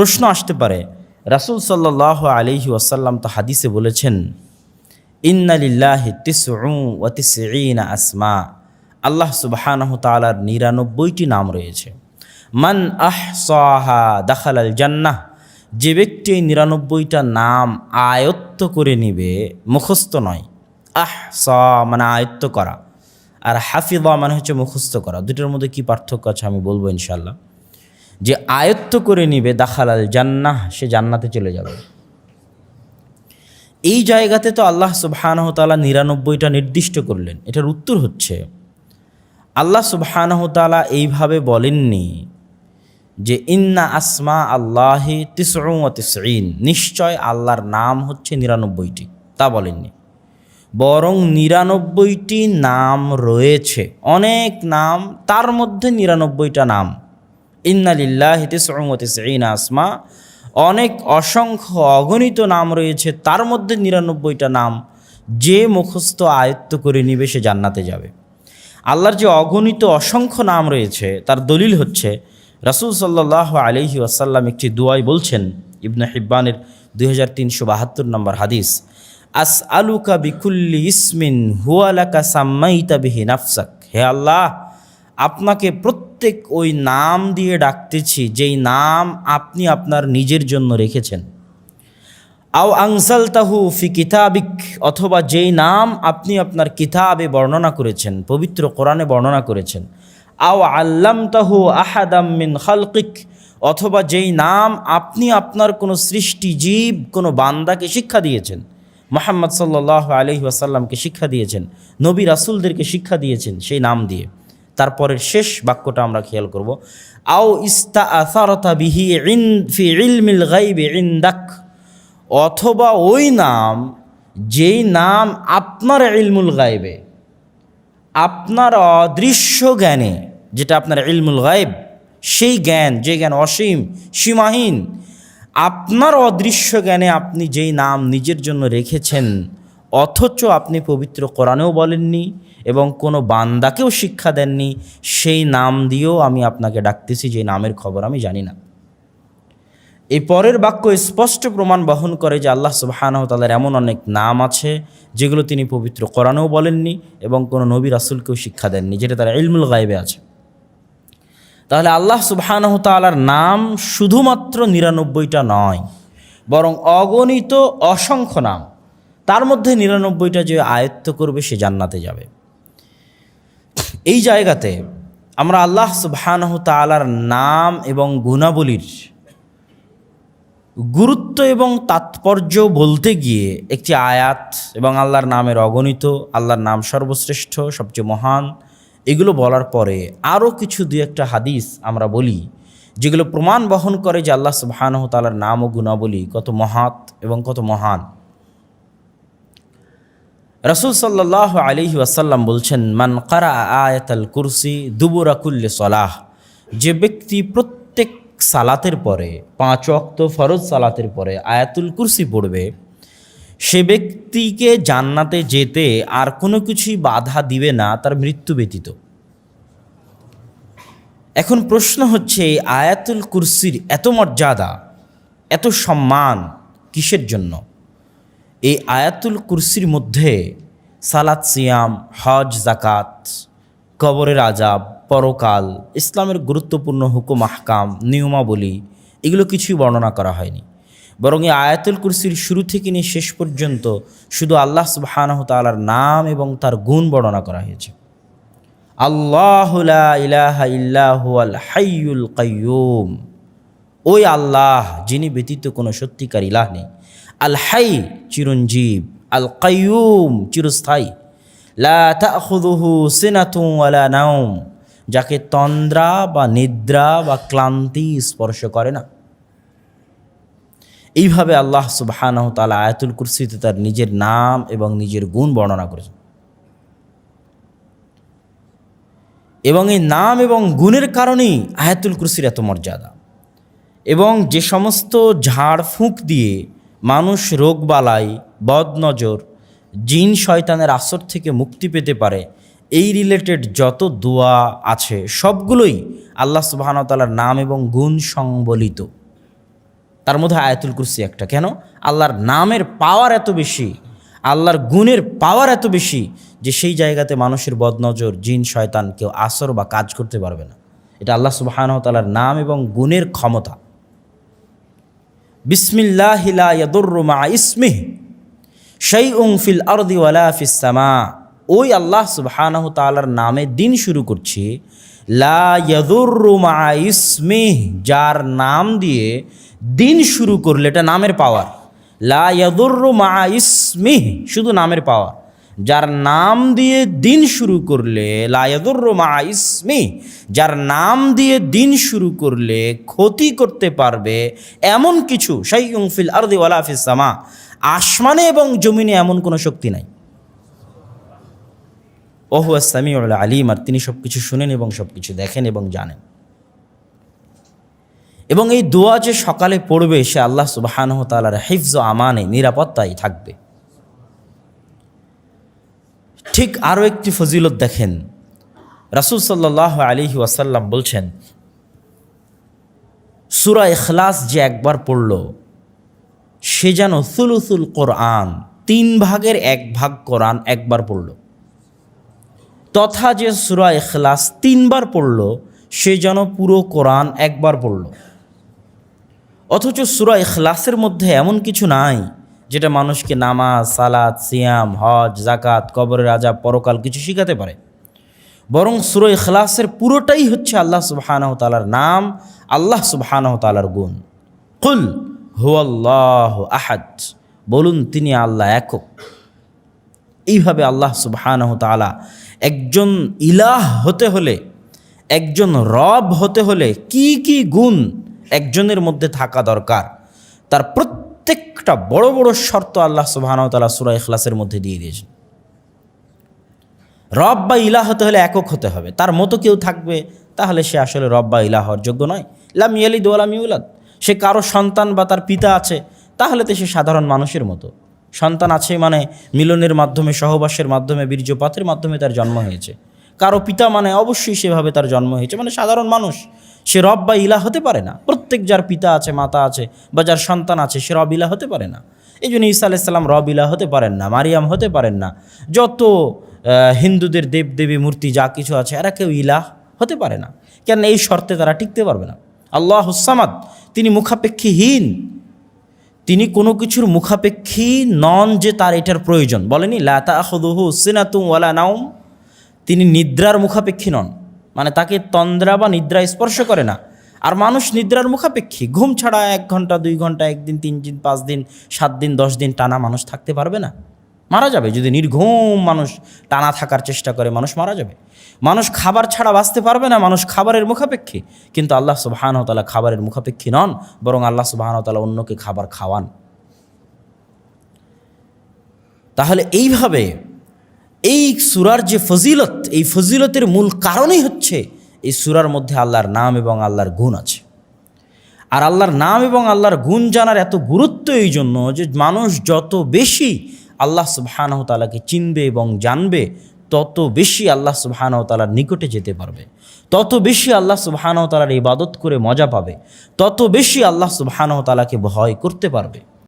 প্রশ্ন আসতে পারে। রাসুল সাল্লাহ আলিহি ওয়াসাল্লাম তো হাদিসে বলেছেন ইন্নালিল্লাহি তিসঈনা আসমা। আল্লাহ সুবহানাহু তালার নিরানব্বইটি নাম রয়েছে। মান আহসাহা দাখালাল জান্নাহ। যে ব্যক্তি এই নিরানব্বইটা নাম আয়ত্ত করে নিবে, মুখস্থ নয়। আহ স মানে আয়ত্ত করা। আর হাফিদা মানে হচ্ছে মুখস্থ করা। দুটোর মধ্যে কি পার্থক্য আছে আমি বলব ইনশাল্লাহ যে আয়ত্ত করে নিবে দাখালাল জান্নাহ, সে জান্নাতে চলে যাবে। এই জায়গাতে তো আল্লাহ সুবহানাহ তাআলা নিরানব্বইটা নির্দিষ্ট করলেন। এটার উত্তর হচ্ছে, আল্লাহ সুবহানাহ তাআলা এইভাবে বলেননি যে, ইন্না আসমা আল্লাহি তিসউ তিসঈন। নিশ্চয় আল্লাহর নাম হচ্ছে নিরানব্বইটি। তা বলেননি। বরং নিরানব্বইটি নাম রয়েছে। অনেক নাম, তার মধ্যে নিরানব্বইটা নাম ইন্নালিল্লাহ তিসঈন আসমা। অনেক অসংখ্য অগণিত নাম রয়েছে, তার মধ্যে নিরানব্বইটা নাম যে মুখস্থ আয়ত্ত করে নিবে সে জান্নাতে যাবে। আল্লাহর যে অগণিত অসংখ্য নাম রয়েছে, তার দলিল হচ্ছে, রাসুল সাল্লাহ আলহি আসাল্লাম একটি দুয়াই বলছেন, ইবনে হিব্বানের দুই হাজার তিনশো বাহাত্তর নম্বর হাদিস আস আলুকা বিকুল্লি ইসমিন হুয়ালাকা সাম্মাইতা বিহি নাফসাক। হে আল্লাহ, আপনাকে প্রত্যেক ওই নাম দিয়ে ডাকতেছি, যেই নাম আপনি আপনার নিজের জন্য রেখেছেন। আও আংসাল তাহু ফি কিতাবিক, অথবা যেই নাম আপনি আপনার কিতাবে বর্ণনা করেছেন, পবিত্র কোরআনে বর্ণনা করেছেন। আও আল্লাম তাহু আহাদাম মিন খালকিক, অথবা যেই নাম আপনি আপনার কোনো সৃষ্টি জীব, কোনো বান্দাকে শিক্ষা দিয়েছেন, মোহাম্মদ সাল্লাহ আলহি আসাল্লামকে শিক্ষা দিয়েছেন, নবী রাসুলদেরকে শিক্ষা দিয়েছেন সেই নাম দিয়ে। তারপরের শেষ বাক্যটা আমরা খেয়াল করব। আও ইস্তা আসারতা বিহি ইন ফি ইলমিল গাইবে ইন্দাক। অথবা ওই নাম, যেই নাম আপনার ইলমুল গাইবে, আপনার অদৃশ্য জ্ঞানে, যেটা আপনার ইলমুল গায়েব সেই জ্ঞান, যে জ্ঞান অসীম, সীমাহীন, আপনার অদৃশ্য জ্ঞানে আপনি যেই নাম নিজের জন্য রেখেছেন, অথচ আপনি পবিত্র কোরআনেও বলেননি এবং কোনো বান্দাকেও শিক্ষা দেননি, সেই নাম দিয়েও আমি আপনাকে ডাকতেছি, যে নামের খবর আমি জানি না। এই পরের বাক্য স্পষ্ট প্রমাণ বহন করে যে আল্লাহ সুবাহানহ তালার এমন অনেক নাম আছে, যেগুলো তিনি পবিত্র কোরআনেও বলেননি এবং কোনো নবী রাসুলকেও শিক্ষা দেননি, যেটা তারা ইলমুল গায়েবে আছে। তাহলে আল্লাহ সুবাহানহ তালার নাম শুধুমাত্র নিরানব্বইটা নয়, বরং অগণিত অসংখ্য নাম। তার মধ্যে নিরানব্বইটা যে আয়ত্ত করবে সে জান্নাতে যাবে। এই জায়গাতে আমরা আল্লাহ সুবাহানহ তালার নাম এবং গুণাবলীর গুরুত্ব এবং তাৎপর্য বলতে গিয়ে একটি আয়াত এবং আল্লাহর নামের অগণিত, আল্লাহর নাম সর্বশ্রেষ্ঠ, সবচেয়ে মহান, এগুলো বলার পরে আরও কিছু দু একটা হাদিস আমরা বলি, যেগুলো প্রমাণ বহন করে যে আল্লাহ সুবাহানহ তালার নাম ও গুণাবলী কত মহাত এবং কত মহান। রসুল সাল্লাহ আলিহি ওয়াসাল্লাম বলছেন, মান কারা আয়াতাল কুরসি দুবুরাকুল্লে সলাহ, যে ব্যক্তি প্রত্যেক সালাতের পরে, পাঁচ অক্ত ফরজ সালাতের পরে আয়াতুল কুরসি পড়বে, সে ব্যক্তিকে জান্নাতে যেতে আর কোনো কিছুই বাধা দিবে না, তার মৃত্যু ব্যতীত। এখন প্রশ্ন হচ্ছে আয়াতুল কুরসির এত মর্যাদা, এত সম্মান কিসের জন্য? এই আয়াতুল কুরসির মধ্যে সালাত, সিয়াম, হজ জাকাত কবরের আজাব পরকাল, ইসলামের গুরুত্বপূর্ণ হুকুম, আহকাম, নিয়মাবলী, এগুলো কিছুই বর্ণনা করা হয়নি। বরং এই আয়াতুল কুরসির শুরু থেকে নিয়ে শেষ পর্যন্ত শুধু আল্লাহ সুবাহানহ তালার নাম এবং তার গুণ বর্ণনা করা হয়েছে। আল্লাহ ইলাহা কাইয়ুম। ওই আল্লাহ যিনি ব্যতীত কোনো সত্যিকার ইলাহ নেই। আল হাই চিরঞ্জীব আল কাইয়ুম চিরস্থায়ী। লা তাখুদুহু সিনাতুম ওয়ালা যাকে তন্দ্রা বা নিদ্রা বা ক্লান্তি স্পর্শ করে না। এইভাবে আল্লাহ সুবহানাহু তাআলা আয়াতুল কুরসিতে তার নিজের নাম এবং নিজের গুণ বর্ণনা করেছেন। এবং এই নাম এবং গুণের কারণেই আয়াতুল কুরসির এত মর্যাদা। এবং যে সমস্ত ঝাড় ফুঁক দিয়ে মানুষ রোগবালাই, বদনজর, জিন শয়তানের আসর থেকে মুক্তি পেতে পারে। এই রিলেটেড যত দোয়া আছে, সবগুলোই আল্লাহ সুবাহানতালার নাম এবং গুণ সংবলিত। তার মধ্যে আয়াতুল কুরসি একটা। কেন? আল্লাহর নামের পাওয়ার এত বেশি, আল্লাহর গুণের পাওয়ার এত বেশি যে সেই জায়গাতে মানুষের বদনজর, জিন শয়তান কেউ আসর বা কাজ করতে পারবে না। এটা আল্লাহ সুবাহানহ তালার নাম এবং গুণের ক্ষমতা। বিসমিল্লাহিলা ইয়াদুররুমা ইসমিহ সেই ফিল আরদি ওয়ালা ফিস সামা। ওই আল্লাহ সুবহানাহু তালার নামে দিন শুরু করছি। লা ইয়াদুররু মা ইসমিহ, যার নাম দিয়ে দিন শুরু করলে এটা নামের পাওয়ার লা ইয়াদুররু মা ইসমিহ, শুধু নামের পাওয়ার যার নাম দিয়ে দিন শুরু করলে, লা ইয়াদুররু মা ইসমিহ যার নাম দিয়ে দিন শুরু করলে ক্ষতি করতে পারবে এমন কিছু সেই ফিল আরদি ওয়ালা ফিস আসমানে এবং জমিনে এমন কোনো শক্তি নাই। ওহু আসামি আলিম, আর তিনি সব কিছু শুনেন এবং সব কিছু দেখেন এবং জানেন। এবং এই দোয়া যে সকালে পড়বে, সে আল্লাহ সুবাহানহ তালার হিফজ আমানে, নিরাপত্তায় থাকবে। ঠিক আরও একটি ফজিলত দেখেন। রাসুল সাল্লাহ আলিহি ওয়াসাল্লাম বলছেন, সুরা এখলাস যে একবার পড়ল, সে যেন সুলুসুল কোরআন, তিন ভাগের এক ভাগ কোরআন একবার পড়ল। তথা যে সুরা এখলাস তিনবার পড়ল, সে যেন পুরো কোরআন একবার পড়ল। অথচ সুরা এখলাসের মধ্যে এমন কিছু নাই যেটা মানুষকে নামাজ সালাদ সিয়াম, হজ জাকাত কবরের রাজা পরকাল কিছু শিখাতে পারে। বরং সুরা এখলাসের পুরোটাই হচ্ছে আল্লাহ সুবহানাহ তালার নাম, আল্লাহ সুবহানাহ তালার গুণ। কুল হুয়াল্লাহ আহাদ। বলুন, তিনি আল্লাহ একক। এইভাবে আল্লাহ সুবহানাহ তালা একজন ইলাহ হতে হলে, একজন রব হতে হলে কি কি গুণ একজনের মধ্যে থাকা দরকার? তার প্রত্যেকটা বড় বড় শর্ত আল্লাহ সুবহানাহ তালা সুরা ইখলাসের মধ্যে দিয়ে দিয়েছেন। রব বা ইলাহ হতে হলে একক হতে হবে। তার মতো কেউ থাকবে, তাহলে সে আসলে রব বা ইলাহ হওয়ার যোগ্য নয়। লাম ইয়ালিদ ওয়ালাম ইউলাদ। সে কারও সন্তান বা তার পিতা আছে, তাহলে তো সে সাধারণ মানুষের মতো। সন্তান আছে মানে মিলনের মাধ্যমে, সহবাসের মাধ্যমে, বীর্যপাতের মাধ্যমে তার জন্ম হয়েছে। কারও পিতা মানে অবশ্যই সেভাবে তার জন্ম হয়েছে। মানে সাধারণ মানুষ, সে রব বা ইলা হতে পারে না। প্রত্যেক যার পিতা আছে, মাতা আছে বা যার সন্তান আছে, সে রবিলা হতে পারে না। এই জন্য ঈসা আলাইসাল্লাম রব ইলা হতে পারেন না, মারিয়াম হতে পারেন না। যত হিন্দুদের দেবদেবী মূর্তি যা কিছু আছে, এরা কেউ ইলাহ হতে পারে না। কেন এই শর্তে তারা টিকতে পারবে না। আল্লাহ হুসামাদ তিনি মুখাপেক্ষীহীন। তিনি কোনো কিছুর মুখাপেক্ষী নন যে তার এটার প্রয়োজন। বলেনি লাতা আহুদুহু সিনাতুম ওয়ালা নাউম তিনি নিদ্রার মুখাপেক্ষী নন। মানে তাকে তন্দ্রা বা নিদ্রা স্পর্শ করে না। আর মানুষ নিদ্রার মুখাপেক্ষী। ঘুম ছাড়া এক ঘণ্টা, দুই ঘণ্টা, একদিন, তিন দিন, পাঁচ দিন, সাত দিন, দশ দিন টানা মানুষ থাকতে পারবে না। মারা যাবে। যদি নির্ঘুম মানুষ টানা থাকার চেষ্টা করে, মানুষ মারা যাবে। মানুষ খাবার ছাড়া বাঁচতে পারবে না, মানুষ খাবারের মুখাপেক্ষী। কিন্তু আল্লাহ সুবাহানতালা খাবারের মুখাপেক্ষী নন, বরং আল্লাহ সুবাহানতালা অন্যকে খাবার খাওয়ান। তাহলে এইভাবে এই সুরার যে ফজিলত, এই ফজিলতের মূল কারণই হচ্ছে এই সুরার মধ্যে আল্লাহর নাম এবং আল্লাহর গুণ আছে। আর আল্লাহর নাম এবং আল্লাহর গুণ জানার এত গুরুত্ব এই জন্য যে মানুষ যত বেশি আল্লাহ সুবহানাহ তালাকে চিনবে এবং জানবে, তত বেশি আল্লাহ সুবহানাহ তালার নিকটে যেতে পারবে। তত বেশি আল্লাহ সুবহানাহ তালার ইবাদত করে মজা পাবে। তত বেশি আল্লাহ সুবহানাহ তালাকে ভয় করতে পারবে।